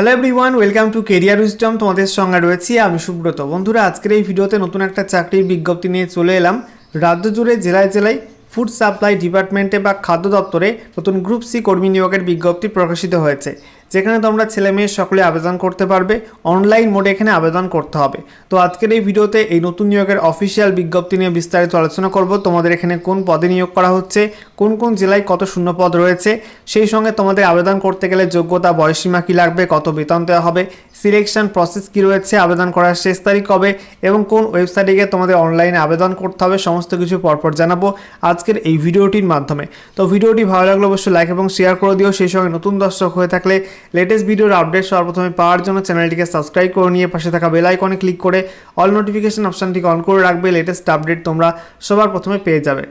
Hello everyone welcome to career wisdom তোমাদের সঙ্গে রয়েছি আমি সুব্রত। বন্ধুরা, আজকের এই ভিডিওতে নতুন একটা চাকরির বিজ্ঞপ্তি নিয়ে চলে এলাম। রাজ্য জুড়ে জেলায় জেলায় ফুড সাপ্লাই ডিপার্টমেন্টে বা খাদ্য দপ্তরে নতুন গ্রুপ সি কর্মী নিয়োগের বিজ্ঞপ্তি প্রকাশিত হয়েছে। যেখানে তোমরা ছেলে মেয়ে সকলে আবেদন করতে পারবে, অনলাইন মোডে এখানে আবেদন করতে হবে। তো আজকের এই ভিডিওতে এই নতুন নিয়োগের অফিসিয়াল বিজ্ঞপ্তি নিয়ে বিস্তারিত আলোচনা করব, তোমাদের এখানে কোন পদে নিয়োগ করা হচ্ছে, কোন কোন জেলায় কত শূন্য পদ রয়েছে, সেই সঙ্গে তোমাদের আবেদন করতে গেলে যোগ্যতা বয়সীমা কী লাগবে, কত বেতন দেওয়া হবে সিলেকশন প্রসেস কী রয়েছে, আবেদন করার শেষ তারিখ কবে, এবং কোন ওয়েবসাইটে গিয়ে তোমাদের অনলাইনে আবেদন করতে হবে, সমস্ত কিছু পরপর জানাব আজকের এই ভিডিওটির মাধ্যমে। তো ভিডিওটি ভালো লাগলে অবশ্যই লাইক এবং শেয়ার করে দিও, সেই সঙ্গে নতুন দর্শক হয়ে থাকলে লেটেস্ট ভিডিওর আপডেট সর্বপ্রথমে পাওয়ার জন্য চ্যানেলটিকে সাবস্ক্রাইব করে নিয়ে পাশে থাকা বেল আইকনে ক্লিক করে অল নোটিফিকেশন অপশানটিকে অন করে রাখবে লেটেস্ট আপডেট তোমরা সবার প্রথমে পেয়ে যাবে।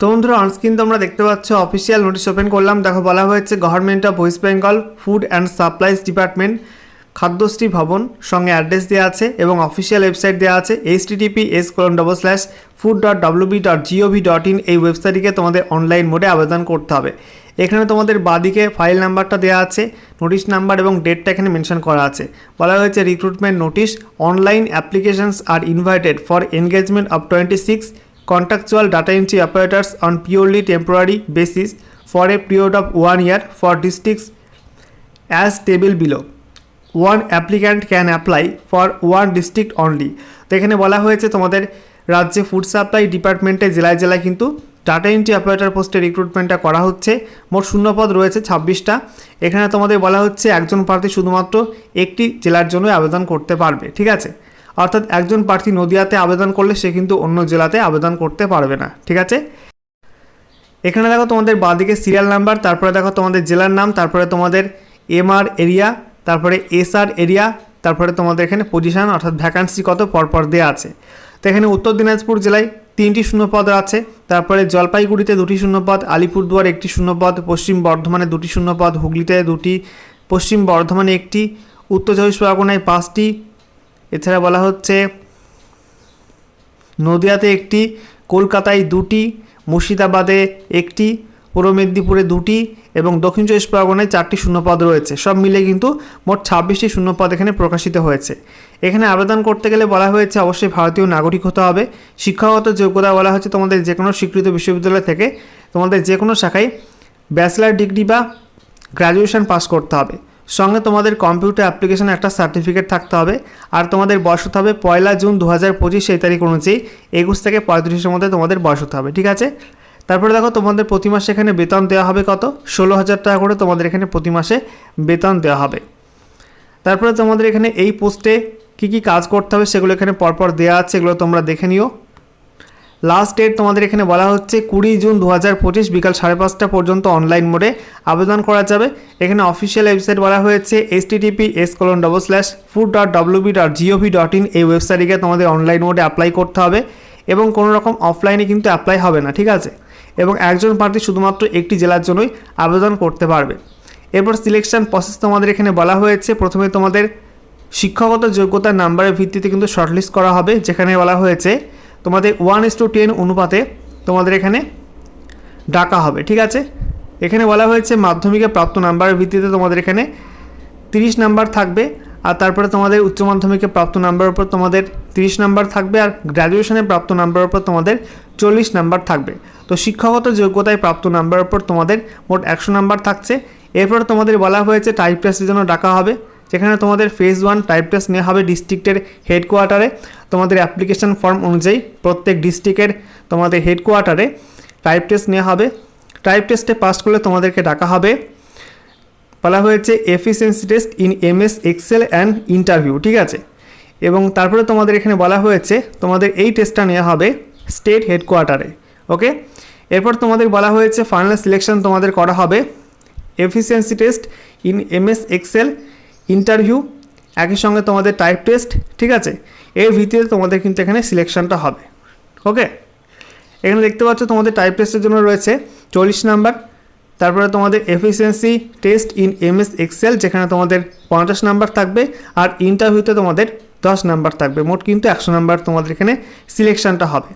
তো বন্ধুরা অনস্ক্রিন তোমরা দেখতে পাচ্ছ অফিসিয়াল নোটিশ ওপেন করলাম। দেখো, বলা হয়েছে government of West Bengal food and supplies department Khadyashree Bhavan, সঙ্গে অ্যাড্রেস দেওয়া আছে এবং অফিসিয়াল ওয়েবসাইট দেওয়া আছে H TTP S colon double slash food dot WB dot gov dot in এই ওয়েবসাইটটিকে তোমাদের অনলাইন মোডে আবেদন করতে হবে। এখানে তোমাদের বাদিকে ফাইল নাম্বারটা দেওয়া আছে নোটিশ নাম্বার এবং ডেটটা এখানে মেনশন করা আছে। বলা হয়েছে recruitment notice online applications are invited for engagement of twenty six contractual data entry operators on purely temporary basis for a period of one year for districts as table below one applicant can apply for one district only তো এখানে বলা হয়েছে তোমাদের রাজ্যে food supply ডিপার্টমেন্টে জেলায় জেলায় কিন্তু ডাটা এন্ট্রি অপারেটর পোস্টে রিক্রুটমেন্টটা করা হচ্ছে। মোট শূন্যপদ রয়েছে ছাব্বিশটা। এখানে তোমাদের বলা হচ্ছে একজন প্রার্থী শুধুমাত্র একটি জেলার জন্য আবেদন করতে পারবে, ঠিক আছে? অর্থাৎ একজন প্রার্থী নদিয়াতে আবেদন করলে সে কিন্তু অন্য জেলাতে আবেদন করতে পারবে না, ঠিক আছে? এখানে দেখো তোমাদের বাঁদিকে সিরিয়াল নাম্বার তারপরে দেখো তোমাদের জেলার নাম, তারপরে তোমাদের এমআর এরিয়া তারপরে এসআর এরিয়া তারপরে তোমাদের এখানে পজিশন অর্থাৎ ভ্যাকান্সি কত, পরপর দেওয়া আছে। তো এখানে উত্তর দিনাজপুর জেলায় তিনটি শূন্যপদ আছে। তারপরে জলপাইগুড়িতে দুটি শূন্যপদ, আলিপুরদুয়ার একটি শূন্যপদ, পশ্চিম বর্ধমানে দুটি শূন্যপদ, হুগলিতে দুটি, পশ্চিম বর্ধমানে একটি, উত্তর চব্বিশ পরগনায় পাঁচটি। এছাড়া বলা হচ্ছে নদিয়াতে একটি, কলকাতায় দুটি, মুর্শিদাবাদে একটি পূর্ব মেদিনীপুরে দুটি এবং দক্ষিণ চব্বিশ পরগনায় চারটি শূন্যপদ রয়েছে। সব মিলে কিন্তু মোট ছাব্বিশটি শূন্যপদ এখানে প্রকাশিত হয়েছে। এখানে আবেদন করতে গেলে বলা হয়েছে অবশ্যই ভারতীয় নাগরিক হতে হবে। শিক্ষাগত যোগ্যতা বলা হচ্ছে তোমাদের যে কোনো স্বীকৃত বিশ্ববিদ্যালয় থেকে। তোমাদের যে কোনো শাখায় ব্যাচেলার ডিগ্রি বা গ্র্যাজুয়েশন পাস করতে হবে। সঙ্গে তোমাদের কম্পিউটার অ্যাপ্লিকেশন একটা সার্টিফিকেট থাকতে হবে। আর তোমাদের বয়স হতে হবে পয়লা জুন দু হাজার পঁচিশ, সেই তারিখ অনুযায়ী একুশ থেকে পঁয়ত্রিশের মধ্যে তোমাদের বয়স হতে হবে। ঠিক আছে? তারপরে দেখো তোমাদের প্রতি মাসে এখানে বেতন দেওয়া হবে কত? ষোলো হাজার টাকা করে তোমাদের এখানে প্রতি মাসে বেতন দেওয়া হবে। তারপরে তোমাদের এখানে এই পোস্টে কী কী কাজ করতে হবে সেগুলো এখানে পরপর দেওয়া আছে, এগুলো তোমরা দেখে নিও। লাস্ট ডেট তোমাদের এখানে বলা হচ্ছে কুড়ি জুন দু হাজার পঁচিশ বিকাল সাড়ে পাঁচটা পর্যন্ত অনলাইন মোডে আবেদন করা যাবে। এখানে অফিসিয়াল ওয়েবসাইট বলা হয়েছে S TTP S colon double slash food dot WB dot gov dot in এই ওয়েবসাইটে তোমাদের অনলাইন মোডে অ্যাপ্লাই করতে হবে। এবং কোনো রকম অফলাইনে কিন্তু অ্যাপ্লাই হবে না, ঠিক আছে? এবং একজন প্রার্থী শুধুমাত্র একটি জেলার জন্যই আবেদন করতে পারবে। এরপর সিলেকশন প্রসেস তোমাদের এখানে বলা হয়েছে। প্রথমে তোমাদের শিক্ষাগত যোগ্যতার নাম্বারের ভিত্তিতে কিন্তু শর্টলিস্ট করা হবে, যেখানে বলা হয়েছে তোমাদের ওয়ান ইস টু টেন অনুপাতে তোমাদের এখানে ডাকা হবে, ঠিক আছে? এখানে বলা হয়েছে মাধ্যমিকে প্রাপ্ত নাম্বারের ভিত্তিতে তোমাদের এখানে তিরিশ নাম্বার থাকবে। আর তারপরে তোমাদের উচ্চ মাধ্যমিকে প্রাপ্ত নাম্বারের উপর তোমাদের তিরিশ নাম্বার থাকবে আর গ্র্যাজুয়েশনে প্রাপ্ত নাম্বারের উপর তোমাদের চল্লিশ নাম্বার থাকবে। তো শিক্ষাগত যোগ্যতায় প্রাপ্ত নাম্বারের উপর তোমাদের মোট একশো নাম্বার থাকছে। এরপর তোমাদের বলা হয়েছে টাইপ টেস্টের জন্য ডাকা হবে, যেখানে তোমাদের ফেজ ওয়ান টাইপ টেস্ট নেওয়া হবে ডিস্ট্রিক্টের হেডকোয়ার্টারে তোমাদের অ্যাপ্লিকেশন ফর্ম অনুযায়ী প্রত্যেক ডিস্ট্রিক্টের তোমাদের হেডকোয়ার্টারে টাইপ টেস্ট নেওয়া হবে। টাইপ টেস্টে পাস করলে তোমাদেরকে ডাকা হবে। বলা হয়েছে efficiency test in MS Excel and interview ঠিক আছে? এবং তারপরে তোমাদের এখানে বলা হয়েছে, তোমাদের এই টেস্টটা নেওয়া হবে স্টেট হেডকোয়ার্টারে ওকে এরপর তোমাদের বলা হয়েছে ফাইনাল সিলেকশন তোমাদের করা হবে efficiency test in MS Excel interview একই সঙ্গে তোমাদের টাইপ টেস্ট ঠিক আছে? এর ভিত্তিতে তোমাদের কিন্তু এখানে সিলেকশনটা হবে ওকে এখানে দেখতে পাচ্ছ তোমাদের টাইপ টেস্টের জন্য রয়েছে চল্লিশ নাম্বার তারপরে তোমাদের efficiency test in MS Excel যেখানে তোমাদের পঞ্চাশ নাম্বার থাকবে আর ইন্টারভিউতে তোমাদের দশ নাম্বার থাকবে। মোট কিন্তু একশো নাম্বার তোমাদের এখানে সিলেকশানটা হবে।